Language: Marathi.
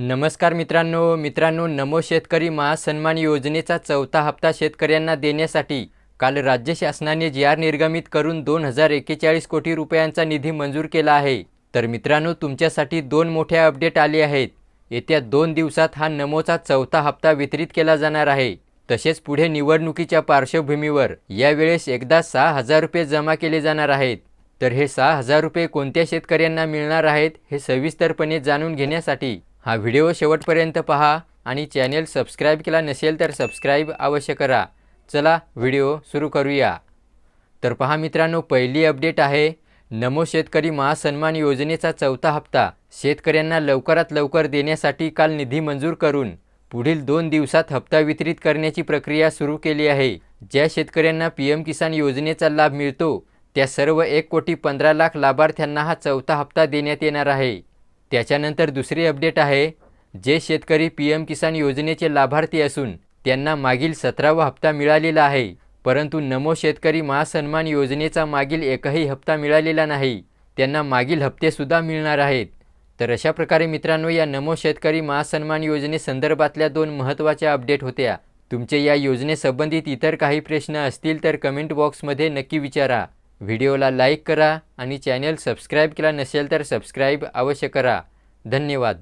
नमस्कार मित्रांनो मित्रांनो नमो शेतकरी महासन्मान योजनेचा चौथा हप्ता शेतकऱ्यांना देण्यासाठी काल राज्य शासनाने जी आर निर्गमित करून दोन हजार एक्केचाळीस कोटी रुपयांचा निधी मंजूर केला आहे. तर मित्रांनो तुमच्यासाठी दोन मोठ्या अपडेट आले आहेत. येत्या दोन दिवसात हा नमोचा चौथा हप्ता वितरित केला जाणार आहे. तसेच पुढे निवडणुकीच्या पार्श्वभूमीवर यावेळेस एकदा सहा हजार रुपये जमा केले जाणार आहेत. तर हे सहा हजार रुपये कोणत्या शेतकऱ्यांना मिळणार आहेत हे सविस्तरपणे जाणून घेण्यासाठी हा व्हिडिओ शेवटपर्यंत पहा आणि चॅनेल सबस्क्राईब केला नसेल तर सबस्क्राईब अवश्य करा. चला व्हिडिओ सुरू करूया. तर पहा मित्रांनो पहिली अपडेट आहे नमो शेतकरी महासन्मान योजनेचा चौथा हप्ता. शेतकऱ्यांना लवकरात लवकर देण्यासाठी काल निधी मंजूर करून पुढील दोन दिवसात हप्ता वितरित करण्याची प्रक्रिया सुरू केली आहे. ज्या शेतकऱ्यांना पी एम किसान योजनेचा लाभ मिळतो त्या सर्व एक कोटी पंधरा लाख लाभार्थ्यांना हा चौथा हप्ता देण्यात येणार आहे. त्याच्यानंतर दुसरी अपडेट आहे जे शेतकरी पी एम किसान योजनेचे लाभार्थी असून त्यांना मागील सतरावा हप्ता मिळालेला आहे परंतु नमो शेतकरी महासन्मान योजनेचा मागील एकही हप्ता मिळालेला नाही त्यांना मागील हप्तेसुद्धा मिळणार आहेत. तर अशा प्रकारे मित्रांनो या नमो शेतकरी महासन्मान योजनेसंदर्भातल्या दोन महत्त्वाच्या अपडेट होत्या. तुमचे या योजनेसंबंधित इतर काही प्रश्न असतील तर कमेंट बॉक्समध्ये नक्की विचारा. व्हिडिओला लाईक करा आणि चॅनल सबस्क्राईब केला नसेल तर सबस्क्राईब अवश्य करा. धन्यवाद.